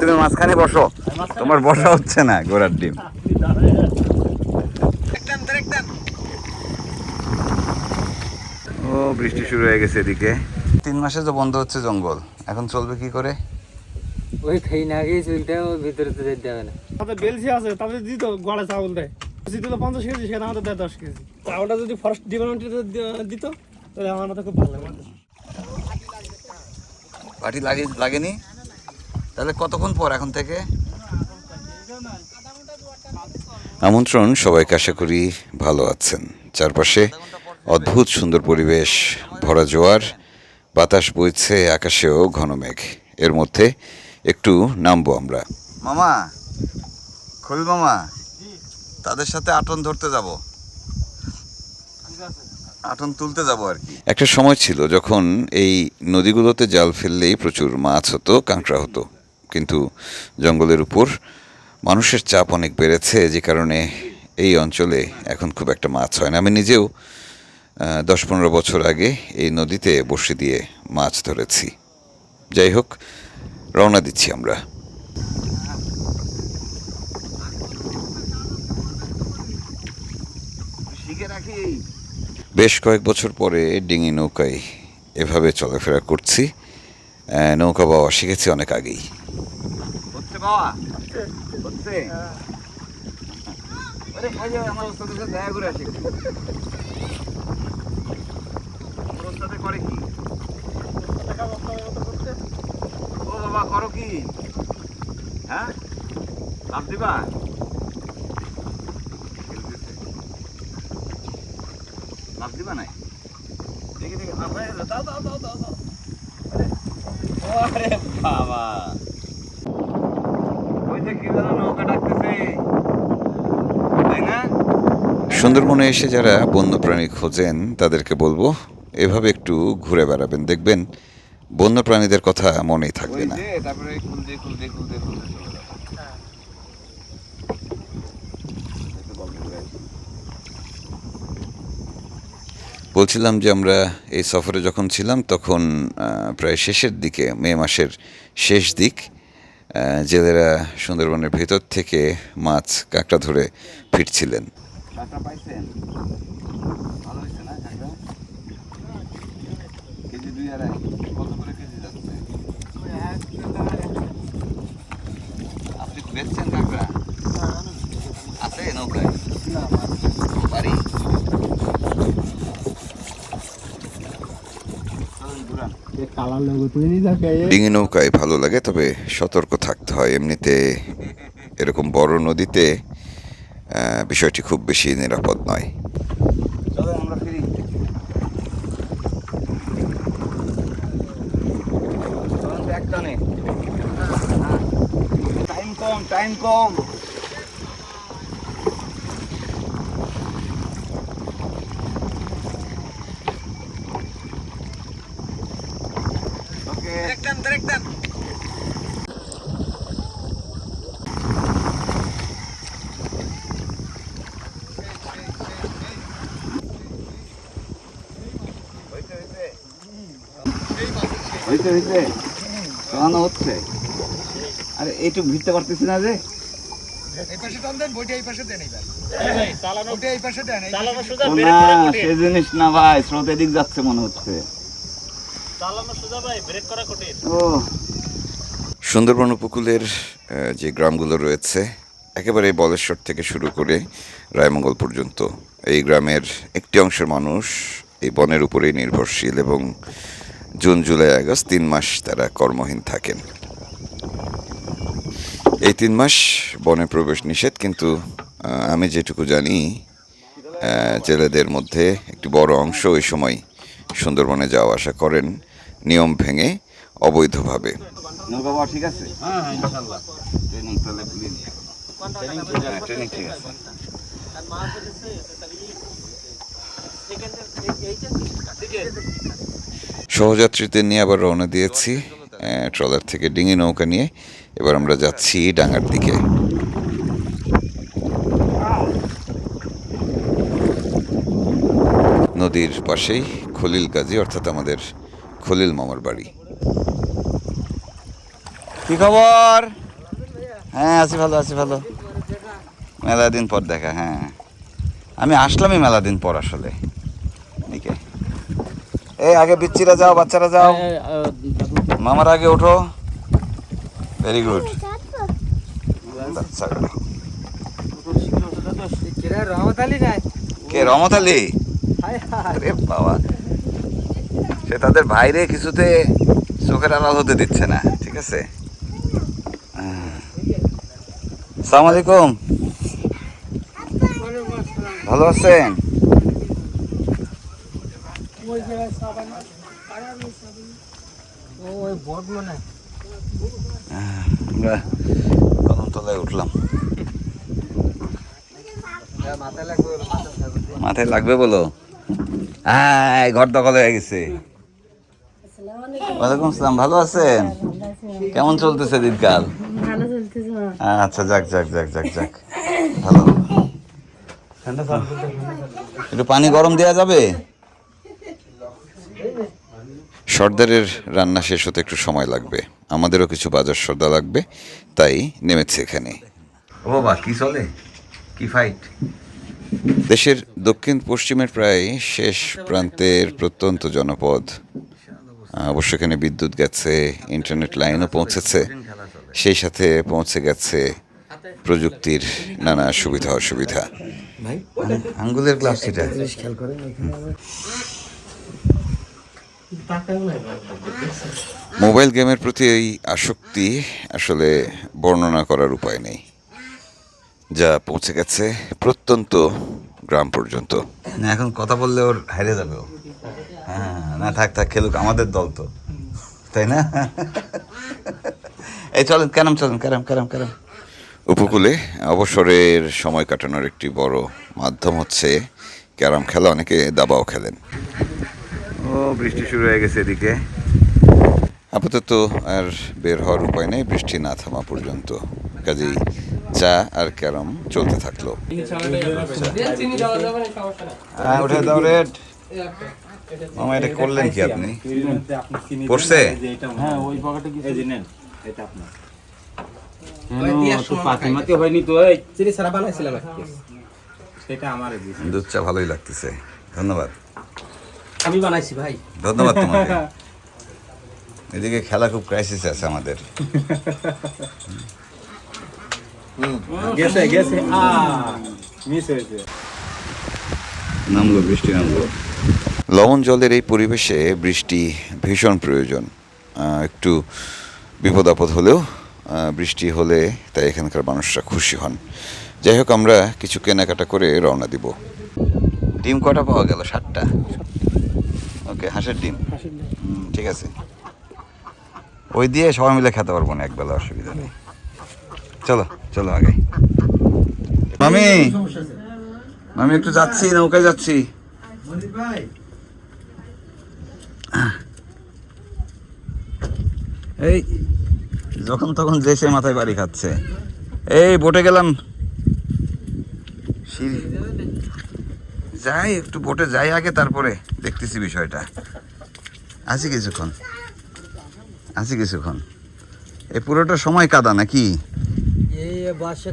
তুমি মাঝখানে বসো। তোমার বসা হচ্ছে না ঘোড়ার ডিম। ও বৃষ্টি শুরু হয়ে গেছে এদিকে। তিন মাসে তো বন্ধ হচ্ছে জঙ্গল। এখন চলবে কি করে? ওই খাই না গিয়ে চুলটা ওর ভিতরে তো যেতে হবে না। তাদের বেলসি আছে তাদের দিত গড়ে চাউল দেয়। দিত পঞ্চাশ কেজি সেটা আমাদের দেয় দশ কেজি। চাউলটা যদি ফরেস্ট ডিপার্টমেন্টে দিত তাহলে আমার তো খুব ভালো লাগতো। পার্টি লাগে লাগেনি? তাহলে কতক্ষণ পর এখন থেকে? আমন্ত্রণ সবাইকে আশা করি ভালো আছেন। চারপাশে অদ্ভুত সুন্দর পরিবেশ ভরা জোয়ার বাতাস বইছে আকাশেও ঘন মেঘ। এর মধ্যে একটু নামবো আমরা। মামা খলিল মামা। তাদের সাথে আটন ধরতে যাব। আটন তুলতে যাব আর কি। একটা সময় ছিল যখন এই নদীগুলোতে জাল ফেললেই প্রচুর মাছ হতো কাঁকড়া হতো। কিন্তু জঙ্গলের উপর মানুষের চাপ অনেক বেড়েছে যে কারণে এই অঞ্চলে এখন খুব একটা মাছ হয় না। আমি নিজেও দশ পনেরো বছর আগে এই নদীতে বসে দিয়ে মাছ ধরেছি। যাই হোক রওনা দিচ্ছি আমরা। বেশ কয়েক বছর পরে ডিঙি নৌকায় এভাবে চলাফেরা করছি। নৌকা বাবা শিখেছি অনেক আগেই। বাবা হচ্ছে? আরে ভাই আমার ওস্তাদের সাথে দেখা করে আসি। আমার ওস্তাদে করে কি? ও বাবা করো কি? হ্যাঁ? লাভ দিবা? লাভ দিবা নাই দেখি দেখি লাভ হয়ে গেছে। দাও দাও দাও দাও দাও আরে বাবা ওই যে কি যেন নৌকা ডাকতেছে তাই না সুন্দরবনে এসে যারা বন্যপ্রাণী খোঁজেন তাদেরকে বলব এভাবে একটু ঘুরে বেড়াবেন। দেখবেন বন্যপ্রাণীদের কথা মনেই থাকবে না। বলছিলাম যে আমরা এই সফরে যখন ছিলাম তখন প্রায় শেষের দিকে মে মাসের শেষ দিক জেলেরা সুন্দরবনের ভেতর থেকে মাছ কাঁকড়া ধরে ফিরছিলেন। কাঁকড়া পাইছেন? ভালো হয়েছে না কাঁকড়া কেজি দুই আড়াই কত করে কেজি যাচ্ছে? আপনি বেচছেন কাঁকড়া? আছে নৌকায়? বাড়ি? কালার লোক তুই ডিঙি নৌকায় ভালো লাগে তবে সতর্ক থাকতে হয়। এমনিতে এরকম বড় নদীতে বিষয়টি খুব বেশি নিরাপদ নয়। ফিরি। টাইম কম টাইম কম। হইতে হইতে খাওয়ানো হচ্ছে। আরে এইটুকু ভিড়তে পারতেছি না যে। সে জিনিস না ভাই স্রোত এদিক যাচ্ছে মনে হচ্ছে। ও। সুন্দরবন উপকূলের যে গ্রামগুলো রয়েছে একেবারে বলেশ্বর থেকে শুরু করে রায়মঙ্গল পর্যন্ত এই গ্রামের একটি অংশের মানুষ এই বনের উপরেই নির্ভরশীল এবং জুন জুলাই আগস্ট তিন মাস তারা কর্মহীন থাকেন। এই তিন মাস বনে প্রবেশ নিষেধ কিন্তু আমি যেটুকু জানি জেলেদের মধ্যে একটি বড় অংশ ওই সময় সুন্দরবনে যাওয়া আসা করেন নিয়ম ভেঙে অবৈধভাবে। ঠিক আছে? হ্যাঁ ইনশাআল্লাহ ট্রেনিং তাহলে ট্রেনিং ঠিক আছে। সহযাত্রীদের নিয়ে আবার রওনা দিয়েছি ট্রলার থেকে ডিঙি নৌকা নিয়ে। এবার আমরা যাচ্ছি ডাঙ্গার দিকে। নদীর পাশেই খলিল গাজী, অর্থাৎ আমাদের খলিল মামার বাড়ি। কি খবর? হ্যাঁ আছি ভালো আছি ভালো। মেলা দিন পর দেখা হ্যাঁ। আমি আসলামই মেলা দিন পর আসলে। এই আগে বিচ্ছিরা যাও বাচ্চারা যাও। মামার আগে ওঠো। ভেরি গুড কে রমত আলী হায় আরে বাবা। সে তাদের বাইরে কিছুতে চোখের আড়াল হতে দিচ্ছে না ঠিক আছে? সালাম আলাইকুম। ভালো আছেন? ও ওই বট মনে আমরা কদম তলায় উঠলাম মাথায় লাগবে বলে মাথা থাকবে মাথায় লাগবে বলো? হ্যাঁ ঘর দখল হয়ে গেছে। ওয়ালাইকুম আসসালাম ভালো আছেন? কেমন চলতেছে দিনকাল? আচ্ছা যাক যাক যাক যাক যাক। ভালো। একটু পানি গরম দেওয়া যাবে? সর্দারের রান্না শেষ হতে একটু সময় লাগবে। আমাদেরও কিছু বাজার সর্দা লাগবে তাই নেমেছে এখানে। ও বাবা কি চলে? কি ফাইট দেশের দক্ষিণ পশ্চিমের প্রায় শেষ প্রান্তের প্রত্যন্ত জনপদ। অবশ্য এখানে বিদ্যুৎ গেছে ইন্টারনেট লাইনও পৌঁছেছে সেই সাথে পৌঁছে গেছে প্রযুক্তির নানা সুবিধা অসুবিধা আঙ্গুলের গ্লাস এটা। মোবাইল গেমের প্রতি এই আসক্তি আসলে বর্ণনা করার উপায় নেই যা পৌঁছে গেছে প্রত্যন্ত গ্রাম পর্যন্ত। না এখন কথা বললে ওর হেরে যাবে ও। হ্যাঁ না থাক থাক খেলুক আমাদের দল তো। তাই না? এই চলেন ক্যারাম চলেন ক্যারাম ক্যারাম ক্যারাম। উপকূলে অবসরের সময় কাটানোর একটি বড় মাধ্যম হচ্ছে ক্যারাম খেলা। অনেকে দাবাও খেলেন। ও বৃষ্টি শুরু হয়ে গেছে এদিকে। আপাতত আর বের হওয়ার উপায় নেই বৃষ্টি না থামা পর্যন্ত। কাজেই চা আর ক্যারম চলতে থাকল। হ্যাঁ উঠে দাও রেড। মামা এটা করলেন কি আপনি? পড়ছে? হ্যাঁ দুধ চা ভালোই লাগতেছে। ধন্যবাদ। আমি বানাইছি ভাই। ধন্যবাদ তোমাকে। এদিকে খেলা খুব ক্রাইসিস আছে আমাদের। গেছে গেছে। আ মিস হয়েছে। নামলো বৃষ্টি নামলো। লবণ জলের এই পরিবেশে বৃষ্টি ভীষণ প্রয়োজন। একটু বিপদ আপদ হলেও বৃষ্টি হলে তাই এখানকার মানুষরা খুশি হন। যাই হোক আমরা কিছু কেনাকাটা করে রওনা দিব। ডিম কটা পাওয়া গেল ষাটটা ওকে হাঁসের ডিম। ঠিক আছে। ওই দিয়ে সবাই মিলে খেতে পারব না একবেলা অসুবিধা নেই। চলো চলো আগে। মামি! মামি একটু যাচ্ছি নৌকায় যাচ্ছি। এই যখন তখন দেশে মাথায় বাড়ি খাচ্ছে। এই বোটে গেলাম। সিঁড়ি যাই একটু বোটে যাই আগে তারপরে দেখতেছি বিষয়টা। আছি কিছুক্ষণ। আছি কিছুক্ষণ। এই পুরোটা সময় কাদা নাকি? এই বাসা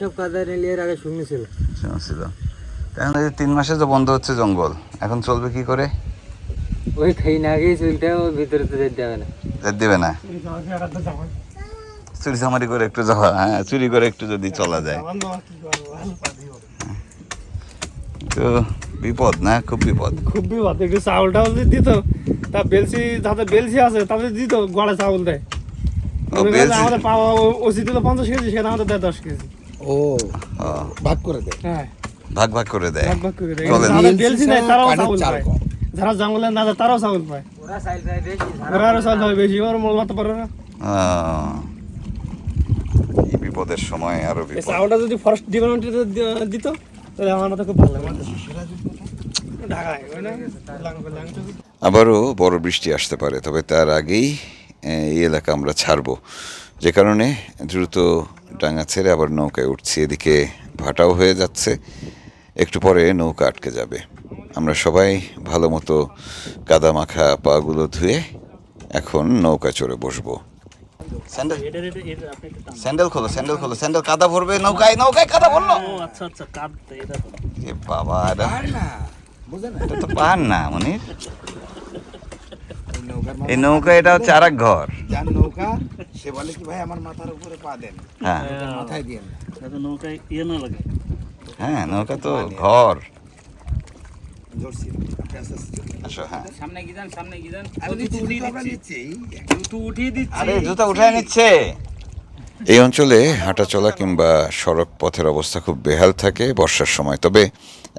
সব কাদা নিলে এর আগে শুনেছিল। ছিল এখন এই তিন মাসে তো বন্ধ হচ্ছে জঙ্গল। এখন চলবে কি করে? ওই খাই না গিয়ে ভিতরে তো যেতে হবে না। যেতে দেবে না। চুরি চামারি করে একটু যাওয়া হ্যাঁ চুরি করে একটু যদি চলা যায়। তো বিপদ না? খুব বিপদ। খুব বিপদ একটু চাউলটা যদি দিত তা বেলসি যাতে বেলসি আছে তাদের দিত গড়ে চাউল দেয়। ও, আমাদের পাওয়া ওসি দিল পঞ্চাশ কেজি সেটা আমাদের দেয় দশ কেজি। ও, হ্যাঁ। ভাগ ভাগ করে দেয়। ভাগ ভাগ করে দেয়। বেলসি নেয় তারাও চাউল পায়। যারা জঙ্গলে না যায় তারাও চাউল পায়। ওরা আরও চাউল পাবে বেশি ওর মূল মারতে পারবে না। বিপদের সময় আরও চাউলটা যদি ফরেস্ট ডিপার্টমেন্টে দিত আবারও বড় বৃষ্টি আসতে পারে, তবে তার আগেই এই এলাকা আমরা ছাড়বো। যে কারণে দ্রুত ডাঙা ছেড়ে আবার নৌকায় উঠছি। এদিকে ভাটাও হয়ে যাচ্ছে, একটু পরে নৌকা আটকে যাবে। আমরা সবাই ভালো মতো কাদা মাখা পাগুলো ধুয়ে এখন নৌকা চড়ে বসবো। স্যান্ডেল স্যান্ডেল খোলো স্যান্ডেল খোলো স্যান্ডেল কাদা ভরবে নৌকায় নৌকায় কাদা ভরলো। ও আচ্ছা আচ্ছা কাঁদতে এটা এ বাবা এটা এটা তো পাহাড় না মনির। এই নৌকা এটা হচ্ছে আর ঘর। যার নৌকা সে বলে কি ভাই আমার মাথার উপরে পা দেন। হ্যাঁ। মাথায় দিয়ে না নৌকায় ইয়ে না লাগে। হ্যাঁ নৌকা তো ঘর। ধরছি। আসো হ্যাঁ। সামনে কি সামনে কি যান। আরে নিচে জুতো আমরা নিচ্ছি। জুতো উঠিয়ে দিচ্ছি। আরে জুতা উঠায় নিচ্ছে। এই অঞ্চলে হাঁটা চলা কিংবা সড়ক পথের অবস্থা খুব বেহাল থাকে বর্ষার সময়। তবে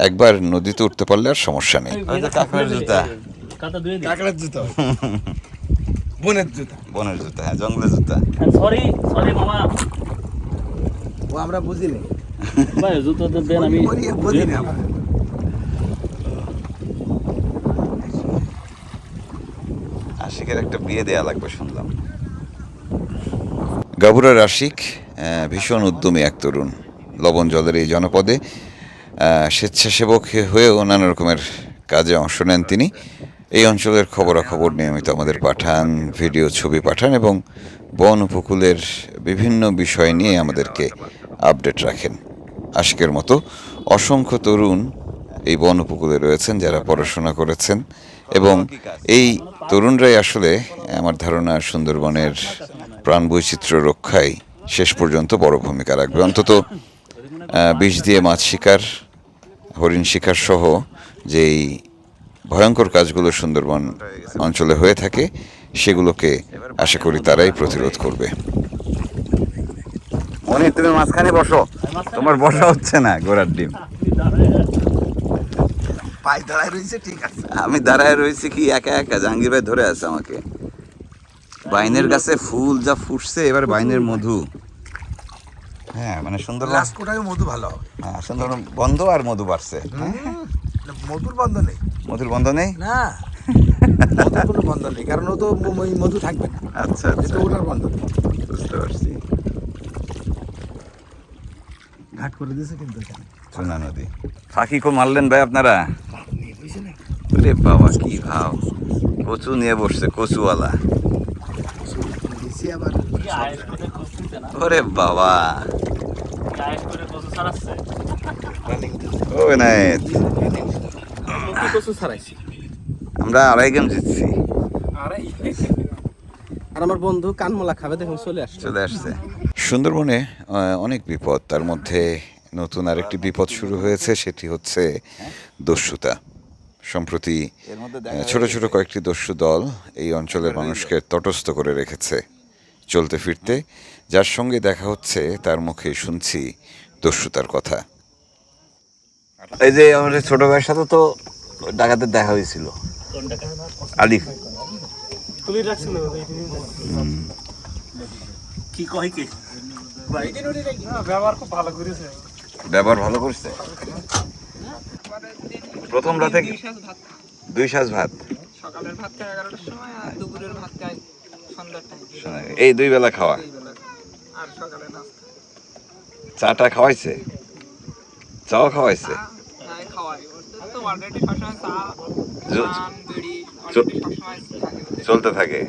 একবার নদীতে উঠতে পারলে আর সমস্যা নেই। ওই যে কাকার জুতা। বনের জুতা। হ্যাঁ জঙ্গলের জুতা। সরি সরি মামা। ও আমরা বুঝি না ভাই জুতো তো দেন আমি বুঝি বুঝি না আমরা। আশিকের একটা বিয়ে দেয়া লাগবে শুনলাম। গাবুরার আশিক ভীষণ উদ্যমী এক তরুণ, লবণ জলের এই জনপদে স্বেচ্ছাসেবক হয়েও নানা রকমের কাজে অংশ নেন তিনি। এই অঞ্চলের খবরাখবর নিয়মিত আমাদের পাঠান, ভিডিও, ছবি পাঠান এবং বন উপকূলের বিভিন্ন বিষয় নিয়ে আমাদেরকে আপডেট রাখেন। আশিকের মতো অসংখ্য তরুণ এই বন উপকূলে রয়েছেন, যারা পড়াশোনা করেছেন। এবং এই তরুণরাই আসলে, আমার ধারণা, সুন্দরবনের প্রাণ বৈচিত্র্য রক্ষায় শেষ পর্যন্ত বড় ভূমিকা রাখবে। অন্তত বিষ দিয়ে মাছ শিকার, হরিণ শিকার সহ যেই ভয়ঙ্কর কাজগুলো সুন্দরবন অঞ্চলে হয়ে থাকে, সেগুলোকে আশা করি তারাই প্রতিরোধ করবে। মনে তুমি মাঝখানে বসো। তোমার বসা হচ্ছে না গোড়ার ডিম। পায়ে দাঁড়ায় রয়েছে ঠিক আছে। আমি দাঁড়ায় রয়েছি কি একা একা জাহাঙ্গীর ভাই ধরে আছে আমাকে। বাইনের গাছে ফুল যা ফুটছে এবার বাইনের মধু। হ্যাঁ মানে সুন্দর লাস্ট কোটায় মধু ভালো হবে। হ্যাঁ সুন্দর বন্ধ আর মধু বাড়ছে। না, মধুর বন্ধ নেই। মধুর বন্ধ নেই? না মধুর কোনো বন্ধ নেই কারণ ও তো মধু থাকবে না। আচ্ছা আচ্ছা। ওটার বন্ধ নেই। বুঝতে পারছি। ঘাট করে দিয়েছে কিন্তু এখানে। নদী। ফাঁকি কো মারলেন ভাই আপনারা? ওরে বাবা কি ভাব। কচু নিয়ে বসছে কচুওয়ালা। ওরে বাবা। আমরা আড়াই গেম জিতছি আর আমার বন্ধু কানমলা খাবে দেখুন চলে আসছে। চলে আসছে। সুন্দরবনে অনেক বিপদ। তার মধ্যে নতুন আরেকটি বিপদ শুরু হয়েছে সেটি হচ্ছে দস্যুতা। সম্প্রতি ছোট ছোট কয়েকটি দস্যু দল এই অঞ্চলের মানুষকে তটস্থ করে রেখেছে চলতে ফিরতে। যার সঙ্গে দেখা হচ্ছে তার মুখে শুনছি দস্যুতার কথা। এই যে আমাদের ছোট ভাইয়ের সাথে তো ডাকাতের দেখা হয়েছিল। আলিফ কি কয় কি? ব্যবহার খুব ভালো করেছে। ব্যবহার ভালো করছে? প্রথম রাতে দুই সাজ ভাত সকালের ভাত খাই এগারোটার সময় আর দুপুরের ভাত খাই সন্ধ্যার টাইম এই দুই বেলা খাওয়া? আর সকালে নাস্তা। চাটা খাওয়াইছে? চাও খাওয়াইছে? ওদের। চলতে থাকে।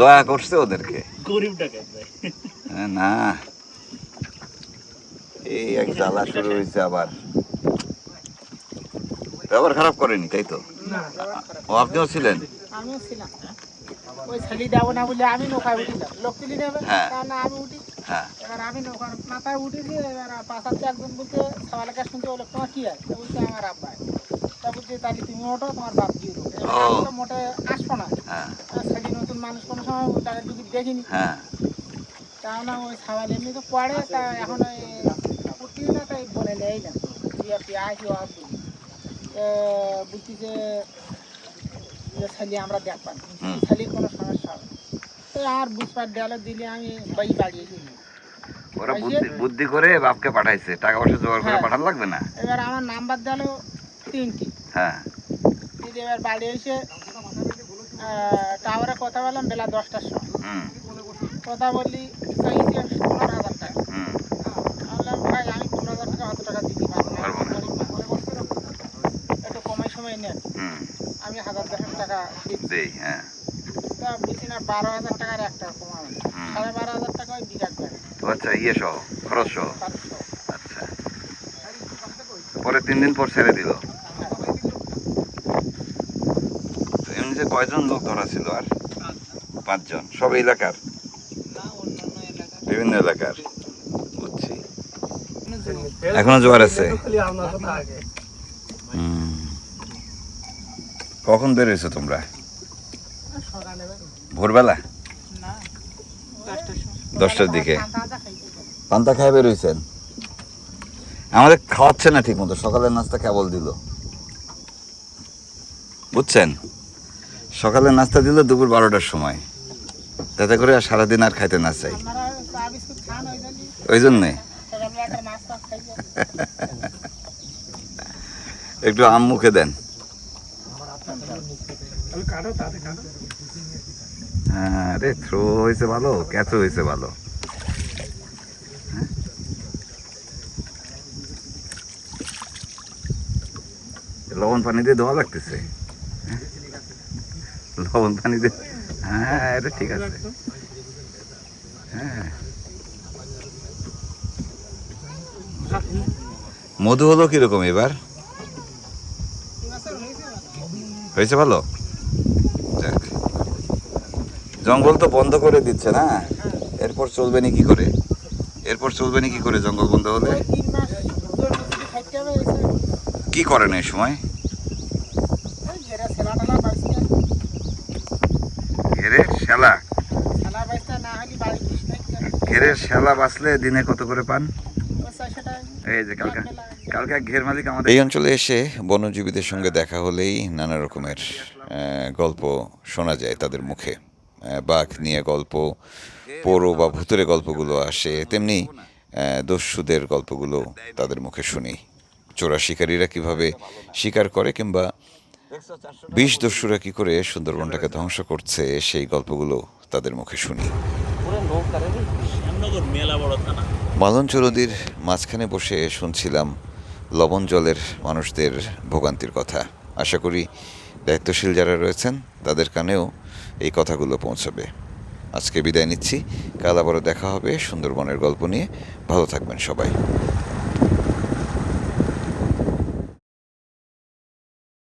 দয়া করছে ওদেরকে। গরিব ভাই হ্যাঁ, না। এই এক জ্বালা শুরু হয়েছে আবার। ব্যবহার খারাপ করেনি তাই তো? ও আপনিও ছিলেন? আমিও ছিলাম। ওই ছেলে যাব না বলে আমি নৌকায় উঠিলাম লোক তুলি নেবে হ্যাঁ। না আমি উঠি। হ্যাঁ। এবার আমি নৌকার মাথায় উঠেছি এবার পাশাতে একজন বলছে সবাইকে শুনতে বলে তোমার কি আছে বলছে আমার আব্বাই তা বলছে তাহলে তুমি ওঠো তোমার বাপ দিয়ে দেবো মোটে আসব না হ্যাঁ আর ছেলে নতুন মানুষ কোনো সময় তাকে যদি দেখিনি। হ্যাঁ। তাও না ওই সাবাল এমনি তো পড়ে তা এখন ওই উঠি না তাই বলে নেই না তুই আপনি আসি। ও আসবি বলছি যে ছেলে আমরা দেখবান হুম। ছেলের কোনো সমস্যা হবে তো আর বুঝবার দেওয়ালে দিলে আমি বাই বাড়িয়েছি। ওরা বুদ্ধি বুদ্ধি করে বাপকে পাঠাইছে। টাকা পয়সা জোগাড় করে হ্যাঁ। পাঠানো লাগবে না? এবার আমার নাম্বার দেওয়ালো তিনটি। হ্যাঁ। এবার বাড়ি এসে টাওয়ারে কথা বললাম বেলা দশটার সময়। কথা বললি চাইছি পনেরো হাজার টাকা। বললাম ভাই আমি পনেরো হাজার টাকা অত টাকা দিতে পারব না। একটু কমাই সময় নেন। আমি হাজার দশেক টাকা দেই হ্যাঁ। তা বলছি না বারো হাজার টাকার একটা কমাবে। সাড়ে বারো হাজার টাকা ওই বিরাট আচ্ছা ইয়ে সহ খরচ সহ। আচ্ছা। পরে তিন দিন পর ছেড়ে দিল তো এমনিতে কয়জন লোক ধরা ছিল আর? পাঁচজন। সব এলাকার? বিভিন্ন এলাকার? বুঝছি। এখনও জোয়ার আছে। কখন বেরোইছো তোমরা? ভোরবেলা? দশটার দিকে। পান্তা খাই বেরোইছেন আমাদের খাওয়াচ্ছে না ঠিক মতো সকালের নাস্তা কেবল দিল। বুঝছেন? সকালের নাস্তা দিল দুপুর বারোটার সময়। তাতে করে আর সারাদিন আর খাইতে না চাই। ওই জন্যে। একটা আম মুখে দেন। হ্যাঁ রে থ্রো হয়েছে ভালো হয়েছে ভালো। হ্যাঁ? লবণ পানি দিয়ে ধোয়া লাগতেছে? লবণ পানি দিয়ে হ্যাঁ এটা ঠিক আছে। হ্যাঁ। মধু হলো কীরকম এবার? হয়েছে ভালো? যাক। জঙ্গল তো বন্ধ করে দিচ্ছে না? এরপর চলবে নি কি করে? এরপর চলবে নি কি করে জঙ্গল বন্ধ হলে? কি করেন এই সময় ওই ঘেরা ছেলা টেলা বাঁচতে ঘেরের শ্যালা ছেলা বাঁচতে না হলে বাড়ি বসে থাকতে ঘেরের শ্যালা বাঁচলে দিনে কত করে পান? এই যে কালকে কালকে ঘের মালিক আমাদের এই অঞ্চলে এসে বনজীবীদের সঙ্গে দেখা হলেই নানা রকমের গল্প শোনা যায় তাদের মুখে। বাঘ নিয়ে গল্প পোড়ো বা ভূতের গল্পগুলো আসে তেমনি দস্যুদের গল্পগুলো তাদের মুখে শুনি। চোরা শিকারীরা কীভাবে শিকার করে কিংবা বিষ দস্যুরা কি করে সুন্দরবনটাকে ধ্বংস করছে সেই গল্পগুলো তাদের মুখে শুনি। শ্যামনগর মেলা মালঞ্চ নদীর মাঝখানে বসে শুনছিলাম লবণ জলের মানুষদের ভোগান্তির কথা। আশা করি দায়িত্বশীল যারা রয়েছেন, তাদের কানেও এই কথাগুলো পৌঁছাবে। আজকে বিদায় নিচ্ছি। কাল আবারও দেখা হবে সুন্দরবনের গল্প নিয়ে। ভালো থাকবেন সবাই।